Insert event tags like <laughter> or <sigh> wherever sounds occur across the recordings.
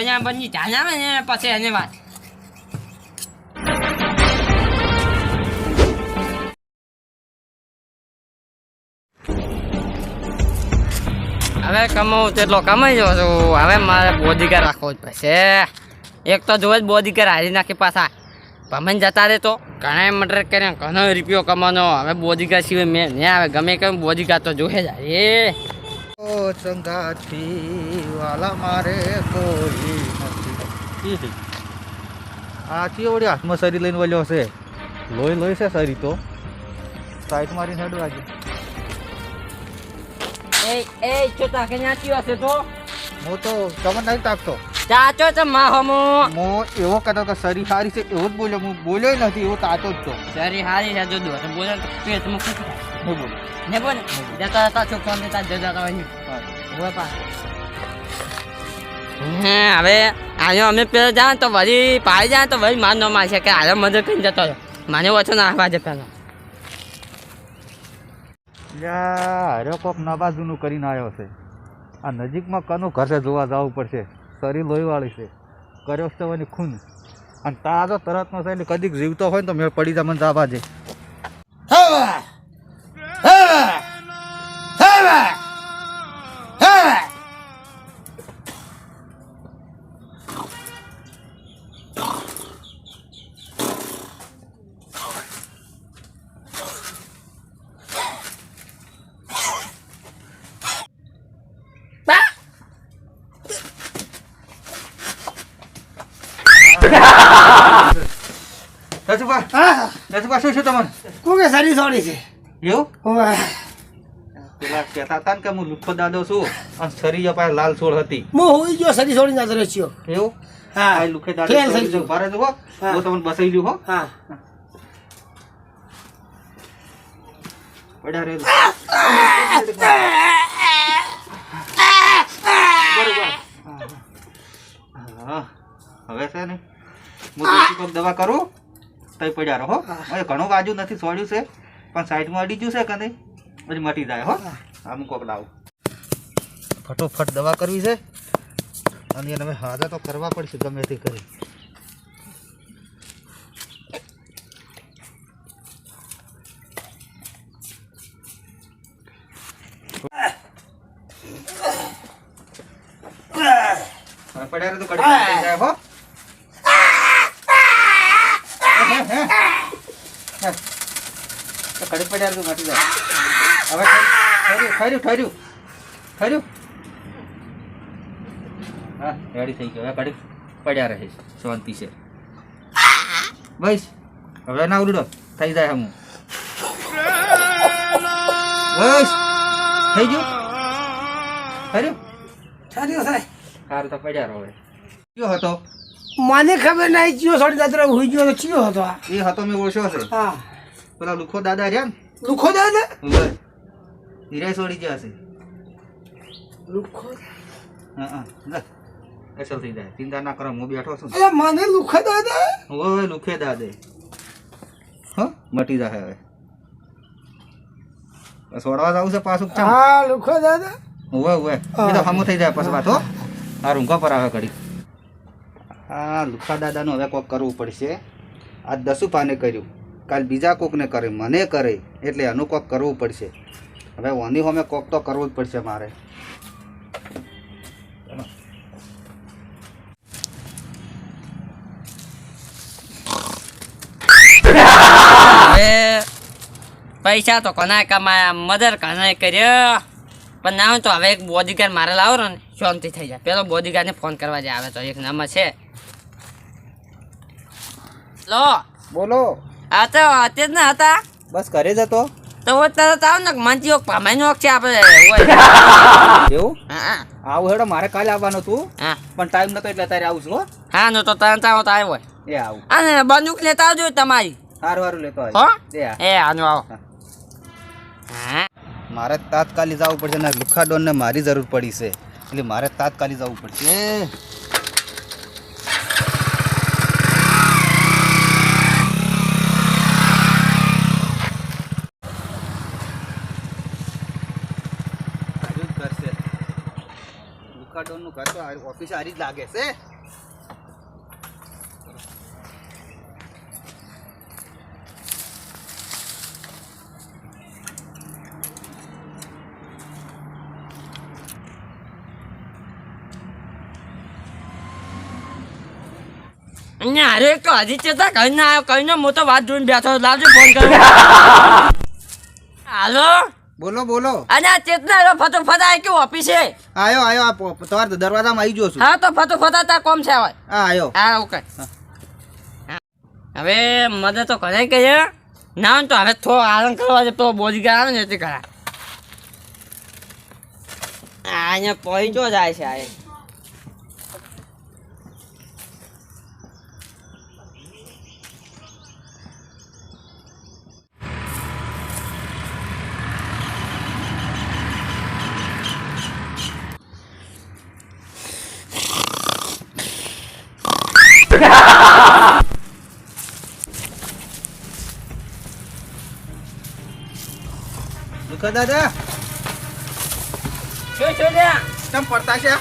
બન્યા બની ધ્યાન આવે ને પછી એને વાત. હવે કમાવું તેટલો કમાઈ જાઉં છું. હવે મારે બોધિકા રાખવો જ પડશે. એક તો જોવે જ બોધિકા હારી નાખી પાછા. ભમન જતા રહે તો ઘણા મટર કર્યા ઘણો રૂપિયો કમાનો હવે બોધિકા સિવાય મેં નહીં આવે. ગમે કેમ બોડીગાર તો જોવે જ એ સંગાથી વાલા મારે કોઈ નથી. આથી ચીવડી હાથમાં સરી લઈને વળ્યો છે લોહી લોહી છે સરી તો. સાઈડ મારીને હેડ વાગી એ એ ચોતા કે ન્યાચી હશે તો? હું તો તમને નથી તાકતો. ચાચો છે માં. મો એવો કહેતો કે સરી સારી છે એવો જ બોલ્યો. હું બોલ્યો નથી એવો તાચો જ તો સરી હારી છે જો દો બોલે તો પેટ તમે ખુશ હું બોલ? ને બોલે જતા તો છો ફોન દેતા જતા તો અહીં. હોય પા હવે આયો અમે પેલા જાણ તો વળી પાડી જાય તો વળી માર ન મારશે કે આયો મદદ કઈ જતો મને ઓછો ના આવવા દે પેલો યા અરે કોક નવાજુનું કરીને આવ્યો છે. આ નજીકમાં કનું ઘર છે? જોવા જવું પડશે. શરીર લોહીવાળી છે. કર્યો છે એની ખૂન. અને તાજો તરતનો છે એટલે કદીક જીવતો હોય ને તો મેં પડી જા મને જવા દે રજુભા રજુભા શું છે તમારે? કોકે સારી સોડી છે? એવું? ઓવા. પેલા કહેતા હતા ને કે હું લુખો દાદો છું અને શરીર પાસે લાલ સોળ હતી. મો હોઈ ગયો સારી સોડી ના દરે છીયો એવું? હા. લુખે દાદો ખેલ થઈ ગયો. ભારે જુઓ હું. તમને બસાઈ દઉં હો. હા. પડ્યા રે હવે છે ને હું દવા કરું? તઈ પડ્યા રહો હવે ઘણું બાજુ નથી સોડ્યું છે પણ સાઈડમાં અડી ગયું છે કે નહીં? પછી મટી જાય હો. આમ કોક લાવું. ફટોફટ દવા કરવી છે. અને એને હાજર તો કરવા પડશે ગમે તે કરી હવે પડ્યા રે તો કડી થઈ જાય હો તો કડી પડ્યા રે તો મટી જાય હવે ઠર્યું ઠર્યું ઠર્યું. ઠર્યું? હા રેડી થઈ ગયો. હવે કડી પડ્યા રહે શાંતિ છે. બસ હવે ના ઉડડો થઈ જાય હમું. બસ થઈ ગયું? ઠર્યું? સારી થાય. સારું તો પડ્યા રહો હવે. કયો હતો? મને ખબર નહીં ચિયો સોડી ના હોઈ ગયો ચિયો હતો એ હતો મેં ઓછો છે હા. પેલા લુખો દાદા રહ્યા ને? લુખો દે ને? બસ. હીરા છોડી છે લુખો? હા હા. લે અસલ થઈ જાય. ચિંતા ના કરો હું બેઠો છું. અરે મને લુખે દે દે ઓય લુખે દાદે. હા મટી જાય હવે. છોડવા જાવ છે પાછું? હા લુખો દે દે ઓય ઓવે એ તો હમો થઈ જાય પછી વાત હો. આ રૂંઘો પર આવે ઘડી હા લુખા દાદાનું હવે કોક કરવું પડશે. આ દસુ પાને કર્યું. કાલ બીજા કોકને કરે મને કરે એટલે એનું કોક કરવું પડશે. હવે ઓની હોમે કોક તો કરવું જ પડશે મારે. પૈસા તો કોના કમાયા મદર કોને કર્યો? પણ ના તો હવે એક બોડીગાર્ડ મારે લાવો ને શાંતિ થઈ જાય. પેલો બોડીગાર્ડને ફોન કરવા જાય આવે તો એક નંબર છે. લો. બોલો. આ તો અત્યારે જ ના હતા. બસ ઘરે જતો તો હું તરત આવ ને મંચી ઓક પામાઈ ઓક છે આપણે એવું? આવું હેડો મારે કાલે આવવાનું હતું. પણ ટાઈમ નતો એટલે તારે આવું છું હા. નો તો તરત આવો તો આવ્યો એ આવું. અને બંદૂક લેતા આવજો તમારી. સારું સારું લેતો હો. એ. આનો આવો. હા. મારે તાત્કાલિક જવું પડશે ને લુખા ડોનને મારી જરૂર પડી છે. એટલે મારે તાત્કાલિક જવું પડશે. કરશે ઘર તો આ- ઓફિસ હારી જ લાગે છે અરે તો હજી ચેતા કઈ ના આવ્યો કઈ હું તો વાત જોઈને બેઠો લાવજો ફોન કરો. <laughs> હાલો? બોલો બોલો. અને આ ચેતના રો ફતો ફતા કે ઓફિસે આયો આયો આ તમારા દરવાજામાં આવી ગયો છું. હા તો ફતો ફતા તા કોમ છે હવે. હા આયો. હા ઓકે. હવે મદદ તો કરે કે છે? ના તો હવે થો આરામ કરવા છે પેલો બોડીગાર્ડ આવે ને એટલે કરા અહીંયા પહોંચો જાય છે આ દુખા દાદા. શું શું લે તમ પડતા છે?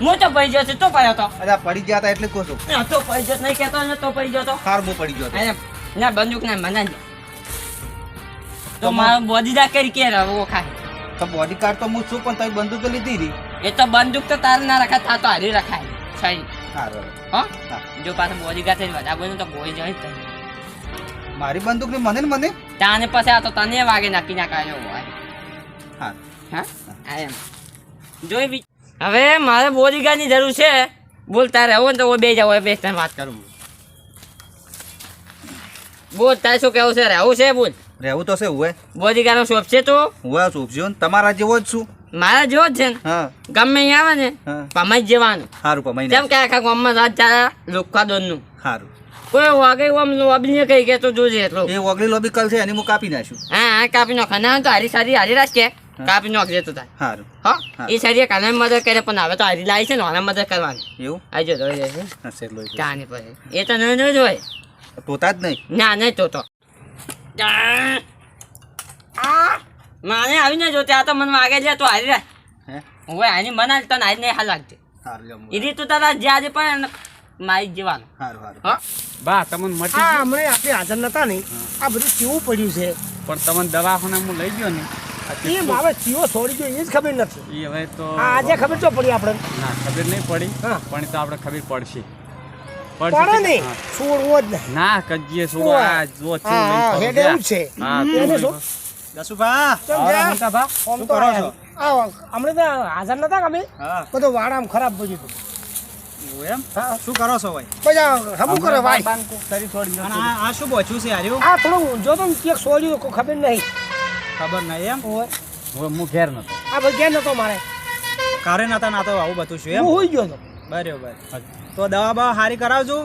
હું તો પડી ગયો છું. તો પડ્યો તો. અરે પડી ગયા હતા એટલે કહું છું. તો પડી ગયો નહીં કહેતો ને તો પડી ગયો તો. હાર બહુ પડી ગયો. અરે ના બંદૂક ના મને તો મારો દા કરી કે રવો ખાય તો બોડી કાર્ડ તો હું છું પણ તઈ બંદૂક તો લીધી હતી. એ તો બંદૂક તો તારે ના રખાય તા તો હારી રખાય. સહી. હો? હા. જો પાછો બોડી ગાતે વધારે બોલ્યું તો કોઈ જાય તને. મારી બંદૂક ને મને? મને તાને પછી આ તો તને વાગે નાખી નાખાયો હોય. હા. હા? એમ. જોઈ હવે મારે બોડીગાર્ડની જરૂર છે. બોલ તારે આવો ને તો બે જાવ બે ત્રણ વાત કરું બોલ તારે શું કેવું છે? રહેવું છે બોલ. રહેવું તો છે હુએ બોડીગાર્ડનો શોપ છે તો? હુએ શોપ ને તમારા જેવો જ છું. મારા જેવો જ છે ને? ગમે અહીંયા આવે ને હા. પમાઈ જવાનું. સારું પમાઈ કેમ કે આખા ગામમાં રાત ચાલે લોખા દોનનું. સારું કોઈ વાગે આમ લોબીને કઈ કે તો જોજે એટલો. એ ઓગળી લોબી કલ છે એની હું કાપી નાખ્યું હા હા કાપી નાખ. ના તો હારી સારી હારી રાખે કાપી નાખજે તો તાર. સારું હા. એ સારી કાને મદદ કરે પણ હવે તો હારી લાવી છે ને આને મદદ કરવાની. એવું? આવજો જોઈ જશે હા શેર લોહી ચાની પછી એ તો નહીં નહીં જોઈ તોતા જ નહીં? ના નહીં તો તો આ. માને આવીને જો ત્યાં તો મને વાગે છે તો હારી રાખ. હવે આની મને તને હારી નહીં હાલ લાગતી એ રીત તું તારા જ્યાં પણ જ જવાનું. સારું સારું હો? બા તમને મટી હા હમણાં આપણે હાજર નતા ને. આ બધું કેવું પડ્યું છે? પણ તમને દવાખાને હું લઈ ગયો ને એ મારે ચીવો છોડી ગયો એ જ ખબર નથી. ઈ હવે તો આજે ખબર ચો પડી આપણે? ના ખબર નહીં પડી પણ તો આપણે ખબર પડશે. પડે ને? છોડવો જ નહીં. ના કજીએ આ જો છે. હા એને શું? દસુભા કેમ આમ તો કરો હમણાં તો હાજર નતા કે અમે? હા. બધો વાળ ખરાબ હતું. એવું એમ? હા શું કરો છો ભાઈ? પછી હમું કરે ભાઈ. બાન કોક છોડી અને આ આ શું પહોંચ્યું છે આ થોડું તો ને સોલ્યું ખબર નહીં. ખબર નહીં એમ? ઓય. હું ઘેર નતો. આ ભાઈ નતો મારે. કારે નતા ના તો આવું બધું છું હું હોઈ ગયો હતો બરાબર. તો દવા બવા હારી કરાવજો.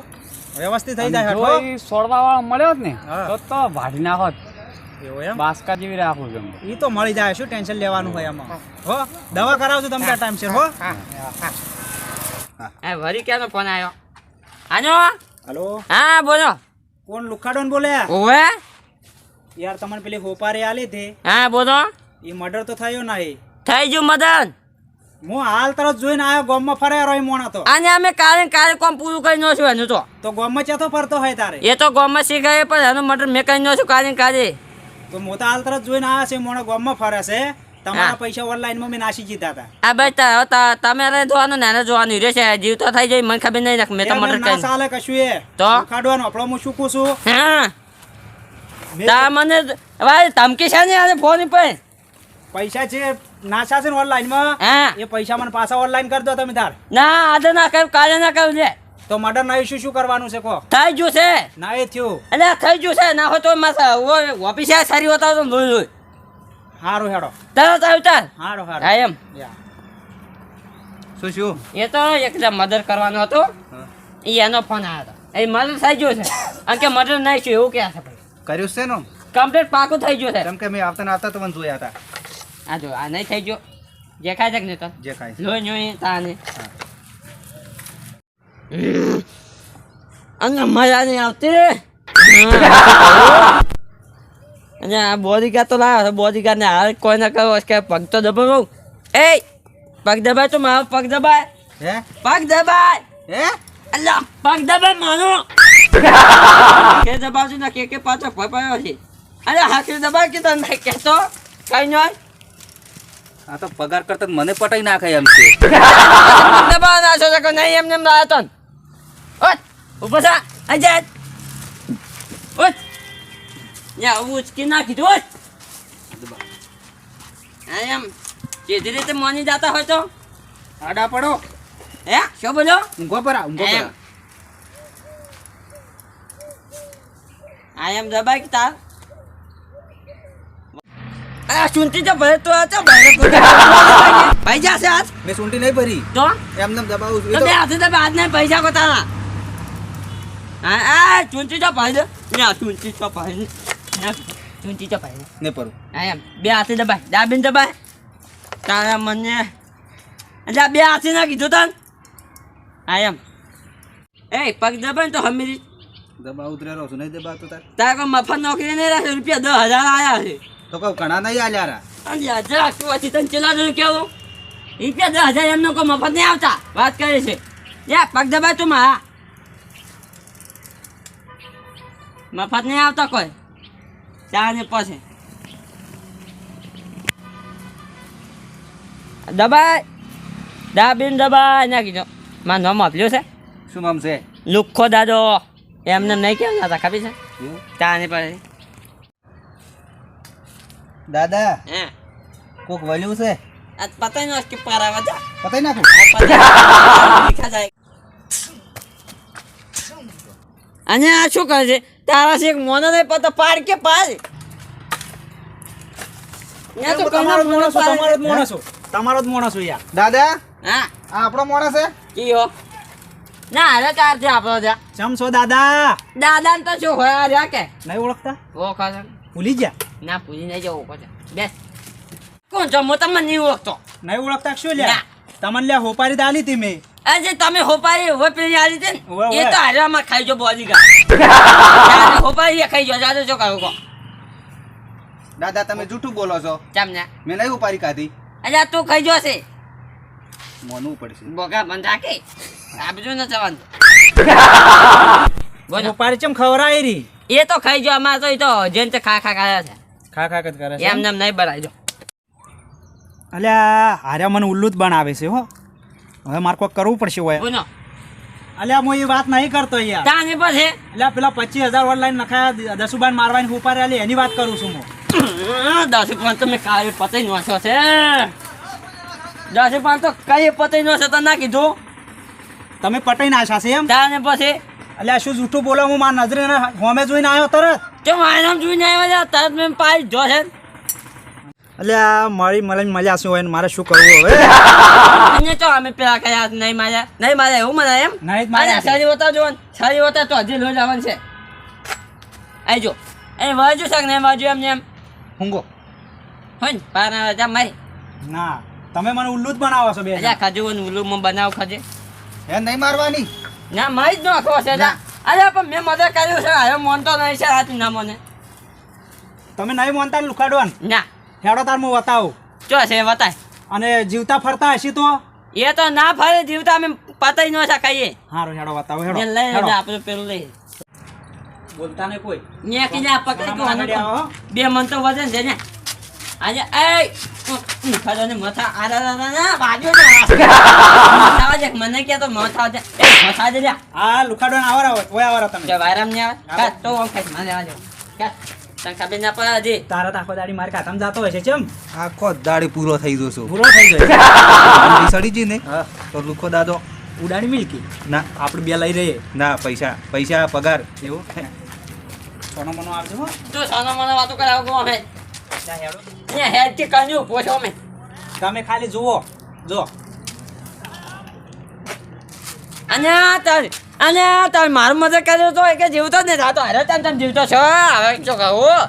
વ્યવસ્થિત થઈ જાય હટો સોડવા વાળો મળ્યો જ ને તો તો વાઢી એવું એમ? બાસકા જેવી રાખું છું ઈ તો મળી જાય શું ટેન્શન લેવાનું હોય એમાં હો દવા કરાવજો તમે ટાઈમ છે હો હા હા. એ વરી ક્યાંનો ફોન આવ્યો આનો હલો. હા બોલો. કોણ લુખાડોન બોલે ઓવે. યાર તમને પેલી હોપારી આલી હતી. હા બોલો. ઈ મર્ડર તો થયો નહીં. થઈ ગયું મદન. હું હાલ તરફ જોઈને આવ્યો ગોમમાં ફરે રહ્યો મોણા તો. આને અમે કાલે ને કાલે કોમ પૂરું કરી નાખ્યું એનું તો. તો ગોમમાં ચાતો ફરતો હોય તારે? એ તો ગોમમાં શીખાય પણ એનું મટર મેં કરી નાખ્યું કાલે ને કાલે. તો તો હાલ તરફ જોઈને આવ્યા છે મોણા ગોમમાં ફરે છે. તમારા પૈસા પૈસા ઓનલાઈનમાં મેં નાસી જીતા હતા. આ ભાઈ તમારે જોવાનું ને એને જોવાનું. છે જીવ તો થઈ જાય મને ખબર નહીં મેં તો ના કરી ચાલે કશું એ. તો? કાઢવાનો આપણો હું શું છું? હા. તા મને ભાઈ ધમકી છે ને આને ફોન પર પૈસા છે નાસા છે ને ઓનલાઈનમાં હા. એ પૈસા મને પાછા ઓનલાઈન કરી દો તમે તાર. ના આજે ના કર કાલે ના કર લે. તો મર્ડર ના ઇશ્યુ શું કરવાનું છે કો થઈ ગયું છે. ના એ થયું. અલ્યા થઈ ગયું છે ના હોય તો ઓફિસે સારી હોતા તો લોહી લોહી હારું હેડો. તરત આવ્યું તાર હારું હા એમ. શું શું? એ તો એકદમ મદદ કરવાનો હતો. એ એનો ફોન આવ્યો હતો એ મદદ થઈ ગયો છે. અને કે મદદ નહીં છું એવું ક્યાં છે કર્યું છે ને કમ્પ્લીટ પાકું થઈ ગયું છે. કેમ કે મેં આવતા આવતા તમને જોયા હતા. આ જો આ નહીં થઈ ગયો. જે ખાય છે કે નહીં તો? જે ખાય. લોહી જોઈ તાને. અને મજા નહીં આવતી. <laughs> અને આ બોડીગાર્ડ તો લાવ્યો બોડી ગાર્ડ ને હાલ કોઈ ના કહો કે પગ તો દબાવો. એ પગ દબાય તો મારો પગ દબાય. હે? પગ દબાય. હે? અલ્લા પગ દબાય મારો. કે દબાવજો ના કે કે પાછો ભપાયો છે. અરે હાથે દબાય કે તને કહેતો? કઈ નહીં આ તો પગાર કરતા મને પટાઈ નાખે એમ છે. દબાવ ના છો કે નહીં એમને એમ લાયો તો ઊભો થા. ઓટ યા ઉચકી નાખી દો એમ. સીધી રીતે મોની જાતા હોય તો? આડા પડો. હે? શું બોલો? ઊંઘો પરા ઊંઘો એમ. પરા એમ દબાઈ કે તાર? આ સુનતી તો ભરે તો આ તો ભરે ભાઈ જાશે આજ મેં સૂંટી નહીં ભરી. તો? એમને દબાવું છું. તો બે હાથે દબા આજ નહીં પૈસા કો તારા. આ ચૂંટી તો ભાઈ દે ના તો ભાઈ ના ચૂંટી તો ભાઈ હા એમ. બે હાથે દબાય. દાબીને દબાય. તારા મને એટલે બે હાથે ના કીધું તન? હા એમ. એ પગ દબાય તો હમી દબા છું નહીં તાર? તારે કોઈ મફત નોકરી નહીં રાખે રૂપિયા દસ હજાર આવ્યા છે. તો કહું ઘણા નહીં આલ્યા રા. અને હજાર આખું તને ચેલા જોયું કેવું? રૂપિયા દસ હજાર એમનો કોઈ મફત નહીં આવતા. વાત કરે છે. યા પગ દબાય તું મારા. મફત નહીં આવતા કોઈ. ચા ને પછી. દબાય. દાબીન દબાય. ના કીધું. મારું નામ આપ્યું છે. શું નામ છે? લુખ્ખો દાદો. એમને નહીં કેમ હતા ખબર છે. એવું? ચા ને પછી. દાદા હે. કોક વલ્યું છે? આ પતા નો કે પારાવા જા પતાઈ નાખું? <laughs> અને આ શું કરે છે? તારા છે મોનો નહીં પતો પાડ કે પાડ. તો. તમારો જ યાર દાદા હા. આ આપણો છે? કીયો? ના અરે ચાર છે આપણો જા. ચમ છો દાદા? દાદા તો શું હોય આ રહ્યા કે? નહીં ઓળખતા? ઓ ખાશે ભૂલી ગયા? ના ભૂલી નહીં જવું બેસ. કોણ છો? હું તમને નહીં ઓળખતો. નહીં ઓળખતા શું લ્યા? તમને લ્યા હોપારી દાલી હતી મેં. આજે તમે હોપાઈ હોપરી પેલી આ રીતે એ તો હારવામાં ખાઈ જો બોડી ગા હોપાઈ એ ખાઈ જો જાજો શું કરું કો દાદા તમે જૂઠું બોલો છો? તમને મેં નહીં ઉપાડી કાધી અજા તું ખાઈ છે મોનું પડશે બોગા બંધ રાખે. આપજો ન જવાન. <laughs> બોલો. હોપારી ચમ ખવરાય રી એ તો ખાઈ જો અમારે તો એ તો જેન તે ખા ખા ખાયા છે. ખા ખા કત કરે છે. એમ નેમ નહીં બનાવી જો. અલ્યા હાર્યા મને ઉલ્લુ જ બનાવે છે હો. હવે મારે કોઈ કરવું પડશે હોય અલ્યા હું એ વાત નહીં કરતો યાર તાને પછી? અલ્યા પેલા પચીસ હજાર ઓનલાઈન લાઈન નખાયા દસુબાન મારવાની ઉપર આલી એની વાત કરું છું હું. દસ પાંચ તમે કાંઈ પતાઈ નોશો છે દસ પાંચ તો કઈ પતાઈ નો છે તો ના કીધું. તમે પટાઈ નાખ્યા છે એમ? તાને પછી? અલ્યા શું જૂઠું બોલો હું મારા નજરે હોમે જોઈને આવ્યો તરત? કેમ આરામ જોઈને આવ્યો તરત મેં પાઈ જો છે. અલ્યા મારી મને મજા શું હોય ને મારે શું કરવું હવે? અને તો અમે પેલા કયા નહીં માર્યા નહીં માર્યા એવું મને એમ? નહીં જ માર્યા અરે સારી હોતા જો સારી હોતા તો હજી લોહી જવાનું છે. આઈ જો એ વાજુ છે ને વાજુ એમ ને એમ. હુંગો હોય પાર જા મારી. ના તમે મને ઉલ્લુ જ બનાવો છો બે અજા ખાજુ ને ઉલુમાં બનાવ ખાજે. એ નહીં મારવાની. ના મારી જ નાખો છે અરે પણ મેં મદદ કર્યું છે હવે મોનતો નહીં છે હાથ ના મને. તમે નહીં મોનતા લુખાડવાન? ના. હેડો તાર હું બતાવું ચો છે બતાય અને જીવતા ફરતા હશી તો? એ તો ના ફરે જીવતા અમે પતાઈ ન શકાઈએ હારું હેડો બતાવો હેડો. લઈ આપણે પેલું લઈ. બોલતા ને કોઈ. ને કે જા પકડી ગયો. બે મન તો વજન છે ને. આજે એ ખરો ને મથા આ રા રા ના બાજુ ના મથા છે મને કે તો મથા છે એ મથા દે આ લુખાડો લુખાડવાન આવરા હોય ઓય આવરા જો વાયરામ ને આવે? તો ઓમ ખાઈ મને આજો કાટ તને ખબર ના પડે હજી તારા તો આખો દાડી મારે કાકામાં જાતો હશે ચમ. આખો દાડી પૂરો થઈ જશો પૂરો થઈ જાય <laughs> સડી જી ને? તો લુખો દાદો. ઉડાડી મિલકી? ના. આપણે બે લઈ રહીએ. ના પૈસા પૈસા પગાર. એવું? સોનો મનો આવજો હો. તું સોનો મનો વાતો કરાવ ગો અમે. હેડો. કે કંજુ પોછો અમે. તમે ખાલી જુઓ. જો. અને તાર અને તાર મારું મદદ કર્યો તો કે જીવતો જ નહીં. થતો અરે તમ તમ જીવતો છો હવે શું કહું?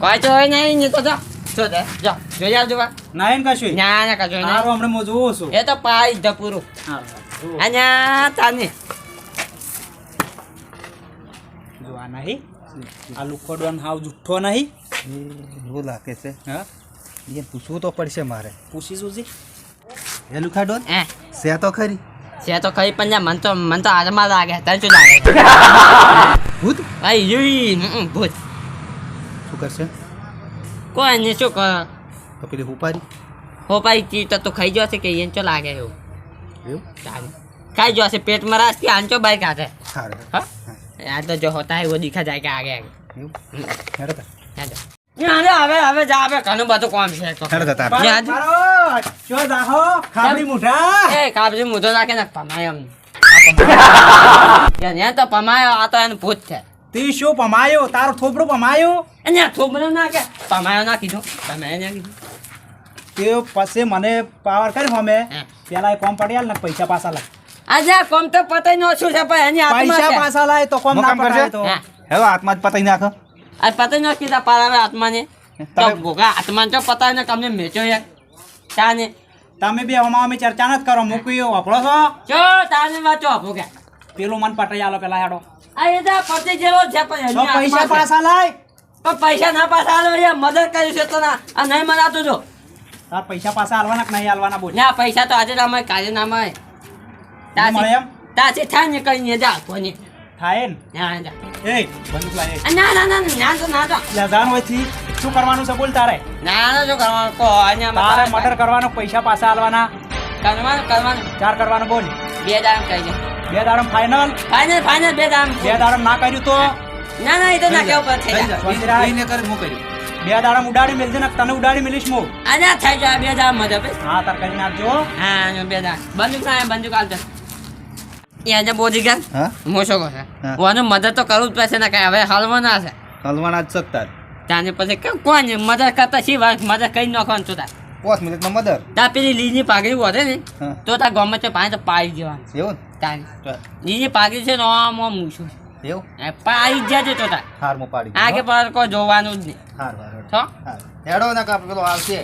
કોઈ તો હોય નહીં નહીં તો. જો શું તે જો જોઈ આવજો. ના એમ કશું. ના ના કશું નહીં. હમણાં હું જોઉં છું. એ તો પાઈ જ પૂરું હારું, જુઓ. અને આ તાની. જો નહીં. આ લુખોડવાન હાવ જુઠ્ઠો નહીં. એવું લાગે છે. હા? એ પૂછવું તો પડશે મારે. પૂછી જોજી એ લુખાડોન? હે સે તો ખરી? છે તો કઈ પણ જા, મન તો મન તો હાથમાં લાગે. તને શું લાગે? ભૂત? ભાઈ યુઈ હમ, ભૂત. શું કરશે? કોઈ નહીં શું કર? તો પેલી હુપારી? હો ભાઈ ચી તો તું ખાઈ જશે કે એને ચો લાગે એવું? એવું. ખાઈ જશે પેટમાં રાસ કે આંચો બાઈક હાથે હા? આ તો જો હોતા હે વો દિખા જાય કે આગે આગે. હેડો તા. હેડો. હવે હવે જા હવે ઘણું બધું કામ છે તો. હેડો તા તાર. ચો દાહો ખાબડી મુઠા એ કાબજી મુધો નાખે ને પમાય એમ. આ પમાય. યાર, તો પમાયો આ તો એનું ભૂત છે. તી શું પમાયો? તારો થોબડું પમાયો? એને થોબડું નાખે પમાયો ના કીધું. પમાયો ના કીધું. તે પછી મને પાવર કરી હમે. પેલા એ કોમ પડી ને પૈસા પાછા લાય. આજે કોમ તો પતાઈ નો શું છે પણ એની પૈસા આત્મા પાછા લાય તો કોમ ના? પડાય તો. હા. હેડો હાથમાં જ પતાઈ નાખો. આ પતાઈ નો કીધા પારાવે આત્માને તો ગોગા આત્માને તો પતાવે ને તમને મેચો યાર. તાને તમે બે હમા અમે ચર્ચા નથી કરો મૂકી વાપરો છો? જો તાને વાંચો ભોગા પેલું મન પટાઈ આલો પેલા હેડો. આ એ પતી જેવો છે પણ પૈસા પાછા લાય. પણ પૈસા ના પાછા આલો યાર મદદ કરી છે તો ના આ નહીં મનાતું જો. તાર પૈસા પાછા આલવાના કે નહીં આલવાના બોલ. ના પૈસા તો આજે ના મળે કાલે ના મળે? તાસી થાય ને કઈ ને જા કોની. થાય ને? હા જા. એ બંદૂક લાય ના ના ના ના તો ના તો લે શું કરવાનું છે બોલ તારે? ના ના જો કરવાનું? કો અહીંયા તારે મર્ડર કરવાનો પૈસા પાછા આલવાના. કરવાનું કરવાનું. ચાર કરવાનું બોલ. બે દાડમ ફાઇનલ ફાઇનલ ફાઇનલ બે દામ બે દાડમ ના કર્યું તો? ના ના એ તો ના કેવું પડે થઈ જાય. સ્વતંત્રા. લઈને કરે હું કર્યું? બે દાડમ ઉડાડી મેલજે ને તને ઉડાડી મેલીશ મો આ થાય થઈ જાય બે દામ મજા હા તાર કરી નાખજો હા બે દામ બંદૂક ના બંદૂક આલતો એ આજે ગયા. હા? હું. શું કહું મદદ તો કરવું જ પડશે ને કઈ હવે હાલવા છે. હલવાના જ શકતા ત્યાંની પછી કે કોણ મદદ કરતા શી વાત? મદદ કરી નાખવાનું તું તાર. પાંચ મિનિટમાં મદર? તાર પેલી લીની પાઘડી વધે ને તો ગમે તે પાણી તો પાઈ જવાનું એવું તારી. ને લીની પાઘડી છે ને આમ આમ મૂછું એવું? જજે તો હારમાં પાડી આગે પર કોઈ જોવાનું જ નહીં. હાર હાર. હેડો ના કાપ પેલો આવશે.